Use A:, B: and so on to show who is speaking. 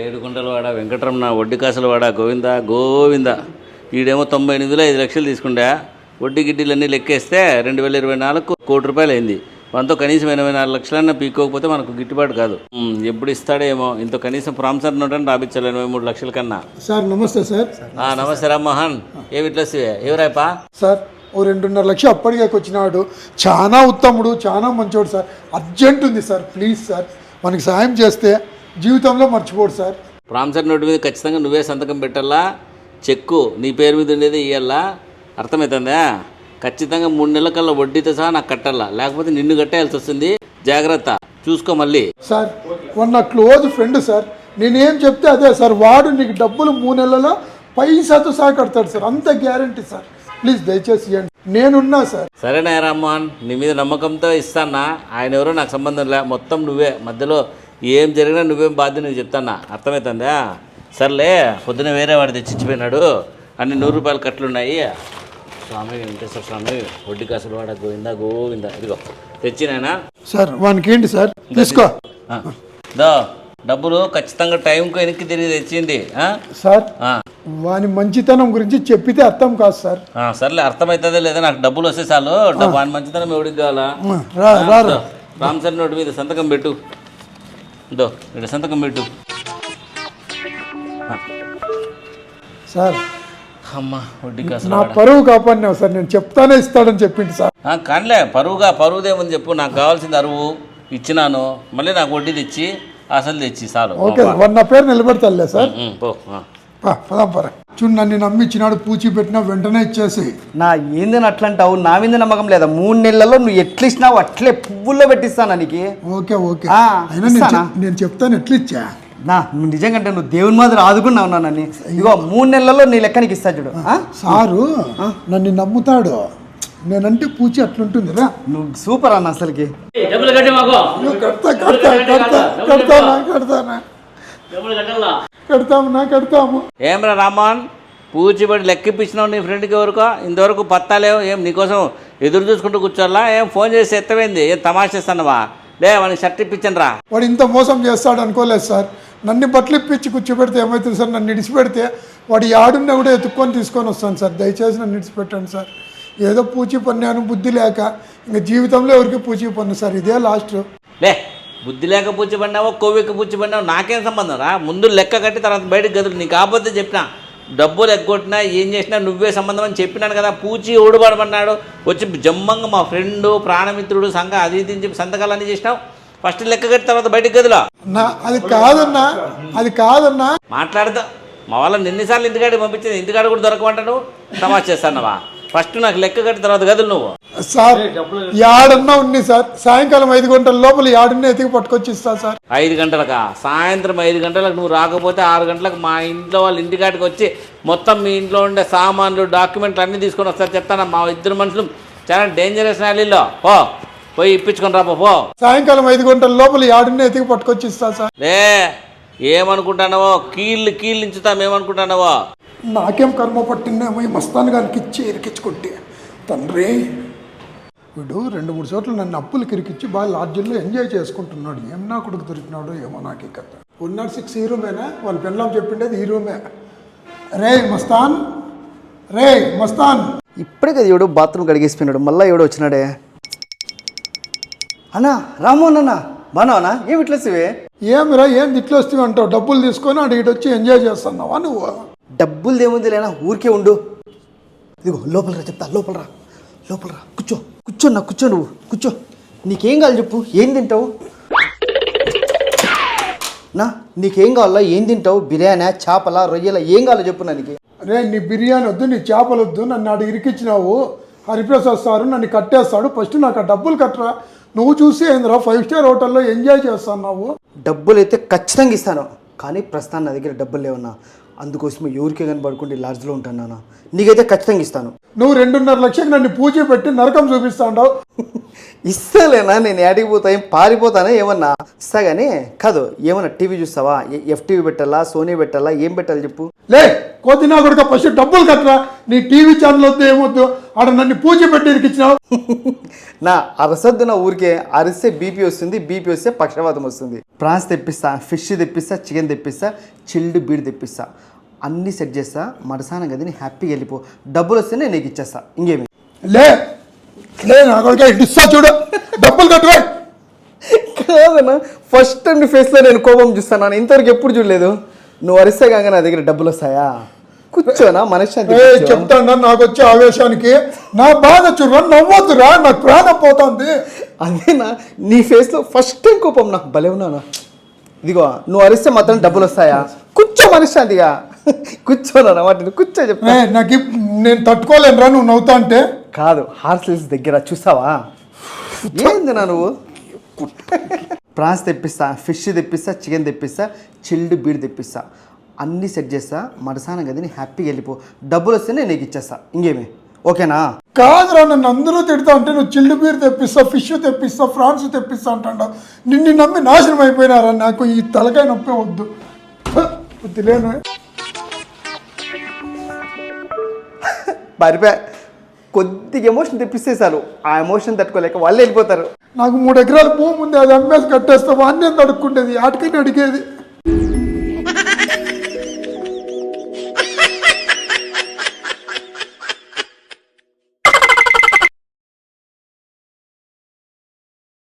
A: ఏడుకుంటలవాడ వెంకటరమణ వడ్డీ కాసులవాడ గోవింద గోవింద. ఈడేమో తొంభై ఎనిమిదిలో ఐదు లక్షలు తీసుకుంటా వడ్డీ గిడ్డీలన్నీ లెక్కేస్తే రెండు వేల ఇరవై నాలుగు కోటి రూపాయలు అయింది మనతో కనీసం ఎనభై నాలుగు లక్షలన్నా పీక్కోకపోతే మనకు గిట్టుబాటు కాదు. ఎప్పుడు ఇస్తాడేమో ఇంత కనీసం ప్రామిసర్ నోటని రాపించాలి ఎనభై మూడు లక్షల కన్నా.
B: సార్ నమస్తే సార్.
A: నమస్తే రామ్మోహన్ ఏమి ఇట్లా ఎవరాయపా
B: సార్ ఓ రెండున్నర లక్ష అప్పటికే వచ్చినాడు. చాలా ఉత్తముడు చాలా మంచోడు సార్. అర్జెంట్ ఉంది సార్ ప్లీజ్ సార్. మనకి సాయం చేస్తే జీవితంలో మర్చిపోడు సార్.
A: ప్రామిసర్ నోటు మీద ఖచ్చితంగా నువ్వే సంతకం పెట్టాలా? చెక్కు నీ పేరు మీద ఉండేది ఇయ్యాలా? అర్థమవుతుందా ఖచ్చితంగా మూడు నెలల కల్లా వడ్డీతో సహా నాకు కట్టాలా? లేకపోతే నిన్ను కట్టేయాల్సి వస్తుంది? జాగ్రత్త. చూసుకో మళ్ళీ.
B: సార్ వాడు నా క్లోజ్ ఫ్రెండ్ సార్ నేనేం చెప్తే అదే సార్. వాడు నీకు డబ్బులు మూడు నెలల్లో పైసాతో సహా కడతాడు సార్. అంత గ్యారంటీ సార్. ప్లీజ్ దయచేసి ఇవ్వండి నేనున్నా సార్.
A: సరేనా రామ్మోహన్ నీ మీద నమ్మకంతో ఇస్తానా? ఆయన ఎవరో నాకు సంబంధం లే. మొత్తం నువ్వే. మధ్యలో ఏం జరిగినా నువ్వేం బాధ్యత నువ్వు చెప్తానా? అర్థమవుతుందా సర్లే పొద్దున వేరే వాడు తెచ్చిచ్చిపోయినాడు. అన్ని నూరు రూపాయల కట్లున్నాయి స్వామి వెంకటేశ్వర స్వామి వడ్డీ కాసులు వాడ గోవిందా గోవిందా. ఇదిగో తెచ్చినాయనా?
B: సార్ వానికి ఏంటి సార్. తీసుకో.
A: దో డబ్బులు ఖచ్చితంగా టైంకి వెనక్కి తిరిగి తెచ్చింది?
B: సార్ వాని మంచితనం గురించి చెప్పితే అర్థం కాదు సార్.
A: సర్లే అర్థమవుతుందో లేదా నాకు డబ్బులు వస్తే చాలు. వాని మంచితనం ఎవడికి కావాలా?
B: రా రా రా.
A: రామ్సర్ నోటు మీద సంతకం పెట్టు. దో ఇక్కడ సంతకం పెట్టు.
B: సార్
A: అమ్మా వడ్డీ
B: నా పరువు కాపాడినావు సార్ నేను చెప్తానే ఇస్తాడని చెప్పింది సార్.
A: కానిలే పరువుగా పరువుదేముంది చెప్పు నాకు కావాల్సింది అరువు ఇచ్చినాను మళ్ళీ నాకు వడ్డీ తెచ్చి అసలు తెచ్చి చాలు.
B: ఓకే వాడు నా పేరు నిలబెడతాలే సార్.
A: ఉమ్, పో ఆ.
B: పా, పదాం పరా చూడు నన్ను నమ్మిచ్చినాడు పూచి పెట్టినా వెంటనే ఇచ్చేసి.
C: నా ఏందని అట్లా అంటావు నా మీద నమ్మకం లేదా? మూడు నెలల్లో నువ్వు ఎట్లా ఇచ్చినావు అట్లే పువ్వుల్లో పెట్టిస్తానా నీకు?
B: Okay okay.
C: ఆ,
B: అయినా నేను
C: ఇస్తానా?
B: చెప్- నేను చెప్తాను ఎట్లా ఇచ్చా
C: నా నువ్వు నిజంగా అంటే నువ్వు దేవుని మాదిరి ఆదుకున్నావు నన్ను ఇగో మూడు నెలల్లో నీ లెక్క నీకు ఇస్తా చూడు. ఆ?
B: సారు నన్ను నమ్ముతాడు. నేనంటే పూచి అట్లుంటుంది రా.
C: నువ్వు సూపర్ అన్న అసలుకి.
A: డబ్బులు కట్టి మాకు.
B: నువ్వు కడతా కడతా కడతా కడతానా కడతానా?
A: కట్టాలా
B: కడతామునా కడతాము
A: ఏమ్రా రామ్మోహన్ పూచిబడి లెక్కిప్పించినావు నీ ఫ్రెండ్కి ఎవరికో? ఇంతవరకు పత్తాలేవు ఏం నీకోసం ఎదురు చూసుకుంటూ కూర్చోాలా ఏం ఫోన్ చేసి ఎత్తవేంది? ఏం తమాషా చేస్తానవా లే వానికి షర్ట్ ఇప్పించండి రా
B: వాడు ఇంత మోసం చేస్తాడు అనుకోలేదు సార్. నన్ను బట్టలు ఇప్పించి కూర్చోబెడితే ఏమవుతుంది సార్? నన్ను ఇడిచిపెడితే వాడు యాడున్నా కూడా ఎత్తుక్కొని తీసుకొని వస్తాను సార్. దయచేసి నన్ను ఇడిచిపెట్టండి సార్. ఏదో పూచి పన్నాను బుద్ధి లేక ఇంకా జీవితంలో ఎవరికి పూచి పన్ను సార్? ఇదే లాస్ట్.
A: లే బుద్ధి లేక పూచిపడినావో కొవ్వెక్కి పూచిపడినావో నాకేం సంబంధం రా? ముందు లెక్క కట్టి తర్వాత బయటకు గదులు. నీకు ఆపోతే చెప్పినా. డబ్బులు ఎగ్గొట్టినా ఏం చేసినా నువ్వే సంబంధం అని చెప్పినాను కదా. పూచి ఊడబడమన్నాడు. వచ్చి జమ్మంగా మా ఫ్రెండు ప్రాణమిత్రుడు సంఘ అది ఇది చెప్పి సంతకాలన్నీ చేసినావు. ఫస్ట్ లెక్క కట్టి తర్వాత బయటకు గదిలో?
B: నా అది కాదన్నా అది కాదన్నా.
A: మాట్లాడతా మా వాళ్ళని ఎన్నిసార్లు ఇంటికాడికి పంపించింది. ఇంటికాడ కూడా దొరకమంటాడు తమాషా చేస్తానవా? ఫస్ట్ నాకు లెక్క కట్టి తర్వాత గదులు నువ్వు.
B: సార్ యాడన్నా ఉంది సార్. సాయంకాలం ఐదు గంటల లోపల యాడున్నా ఎతికి పట్టుకొచ్చి ఇస్తా సార్.
A: ఐదు గంటలకా? సాయంత్రం ఐదు గంటలకు నువ్వు రాకపోతే ఆరు గంటలకు మా ఇంట్లో వాళ్ళ ఇంటికాడికి వచ్చి మొత్తం మీ ఇంట్లో ఉండే సామాన్లు డాక్యుమెంట్లు అన్నీ తీసుకొని వస్తారు. చెప్తాను మా ఇద్దరు మనుషులు. చాలా డేంజరస్ నాలీలో పో. పోయి ఇప్పించుకొని రాపో పో
B: సాయంకాలం ఐదు గంటల లోపల యాడున్నా ఎతికి పట్టుకొచ్చి ఇస్తా సార్.
A: లే ఏమనుకుంటున్నావో కీళ్ళు కీళ్ళు ఇంచుతాం. ఏమనుకుంటున్నావో
B: నాకేం కర్మ పట్టిందేమో ఈ మస్తాన్ గారికి ఇచ్చి ఇరికించుకుంటే. తండ్రి వీడు రెండు మూడు చోట్ల నన్ను అప్పులు కిరికిచ్చి బాగా లాడ్జిల్లో ఎంజాయ్ చేసుకుంటున్నాడు. ఏం నా కొడుకు దొరికినాడో ఏమో నాకు కథ. ఉన్నాడు సిక్స్ ఈ రూమేనా వాళ్ళ పిల్లం చెప్పిండేది ఈ రూమే రే మస్తాన్ రే మస్తాన్.
C: ఇప్పుడే కదా ఎవడో బాత్రూమ్ కడిగేసిపోయినాడు మళ్ళీ ఎవడో వచ్చినాడే. అన్నా రామోహన్ అన్న బాగున్నావనా ఏమి ఇట్లా సివే
B: ఏమిరా ఏం ఇట్లా వస్తావు అంటావు? డబ్బులు తీసుకొని అటు ఇటు వచ్చి ఎంజాయ్ చేస్తున్నావా నువ్వు?
C: డబ్బులు ఏముంది లేనా ఊరికే ఉండు. ఇదిగో లోపల రా చెప్తా లోపల రా లోపల రా కూర్చో కూర్చో నా కూర్చో నువ్వు కూర్చో. నీకేం కావాలి చెప్పు ఏం తింటావు? నా నీకేం కావాలా ఏం తింటావు? బిర్యానీ చేపల రొయ్యల ఏం కావాలో చెప్పు నీకు.
B: రే నీ బిర్యానీ వద్దు నీ చేపలు వద్దు నన్ను ఆడు ఇరికిచ్చినావు. హరిప్రసాద్ సారు నన్ను కట్టేస్తాడు ఫస్ట్ నాకు ఆ డబ్బులు కట్టరా. నువ్వు చూసి ఏందిరా ఫైవ్ స్టార్ హోటల్లో ఎంజాయ్ చేస్తున్నావు.
C: డబ్బులు అయితే ఖచ్చితంగా ఇస్తాను. కానీ ప్రస్తుతం నా దగ్గర డబ్బులు లేవన్నా అందుకోసమే ఎవరికే కనబడుకుంటే లాడ్జ్లో ఉంటాను నాన్న. నీకైతే ఖచ్చితంగా ఇస్తాను.
B: నువ్వు రెండున్నర లక్షలకు నన్ను పూజ పెట్టి నరకం చూపిస్తాండావు
C: ఇస్తాలేనా? నేను యాడికి పోతా? ఏం పారిపోతానా? ఏమన్నా ఇస్తా కానీ కాదు ఏమన్నా టీవీ చూస్తావా? ఎఫ్టీవీ పెట్టాలా? సోనీ పెట్టాలా? ఏం పెట్టాలి చెప్పు.
B: లే కొద్ది నా కొడుక ఫస్ట్ డబ్బులు కట్టరా? నీ టీవీ ఛానల్ వద్దు ఏమొద్దు ఆడ నన్ను పూజ పెట్టి ఇరికిచ్చినావు.
C: నా అరసద్దు నా ఊరికే అరిస్తే బీపీ వస్తుంది బీపీ వస్తే పక్షవాతం వస్తుంది. ప్రాన్స్ తెప్పిస్తా ఫిష్ తెప్పిస్తా చికెన్ తెప్పిస్తా చిల్డ్ బీడ్ తెప్పిస్తా. అన్నీ సెట్ చేస్తా మడసాన గదిని హ్యాపీగా వెళ్ళిపో. డబ్బులు వస్తే నేను నీకు ఇచ్చేస్తా. ఇంకేమి?
B: లే లే నా కొడుక ఇటు ఇస్తా చూడు. డబ్బులు కట్టురా
C: కాదన్నా ఫస్ట్ టైం నీ ఫేస్లో నేను కోపం చూస్తాను? ఇంతవరకు ఎప్పుడు చూడలేదు. నువ్వు అరిస్తే కాక నా దగ్గర డబ్బులు వస్తాయా? కూర్చోనా? మనశ్శాంతి కూర్చో.
B: చెప్తాను నాకు వచ్చే ఆవేశానికి. నా బాధ చూడరా నవ్వద్దురా నాకు ప్రాణం పోతుంది.
C: అదేనా? నీ ఫేస్లో ఫస్ట్ టైం కోపం నాకు భలే ఉన్నాను? ఇదిగో నువ్వు అరిస్తే మాత్రం డబ్బులు వస్తాయా? కూర్చో మనశ్శాంతిగా. కూర్చోనా వాటిని కూర్చో చెప్తా.
B: నాకు నేను తట్టుకోలేనురా నువ్వు నవ్వుతా అంటే.
C: కాదు హార్స్లెస్ దగ్గర చూసావా? ఏంది నా నువ్వు? ప్రాన్స్ తెప్పిస్తా ఫిష్ తెప్పిస్తా చికెన్ తెప్పిస్తా చిల్డ్ బీడ్ తెప్పిస్తా. అన్నీ సెట్ చేస్తా మడసాన గదిని హ్యాపీగా వెళ్ళిపో. డబ్బులు వస్తే నేను నీకు ఇచ్చేస్తా. ఇంకేమి? ఓకేనా
B: కాదురా నన్ను అందరూ తిడతా అంటే నువ్వు చిల్లు బీర్ తెప్పిస్తా ఫిష్ తెప్పిస్తా ఫ్రాన్స్ తెప్పిస్తా అంటాడు. నిన్ను నమ్మి నాశనం అయిపోయినారా? నాకు ఈ తలకాయ నొప్పి వద్దు. హ, వద్దులేను
C: కొద్ది కొద్దిగా ఎమోషన్ తెప్పిస్తే చాలు ఆ ఎమోషన్ తట్టుకోలేక వాళ్ళు వెళ్ళిపోతారు.
B: నాకు మూడు ఎకరాలు భూమి ఉంది అది అమ్మేసి కట్టేస్తా వాడిని ఎంత అడుక్కుంటేది ఆటకని అడిగేది.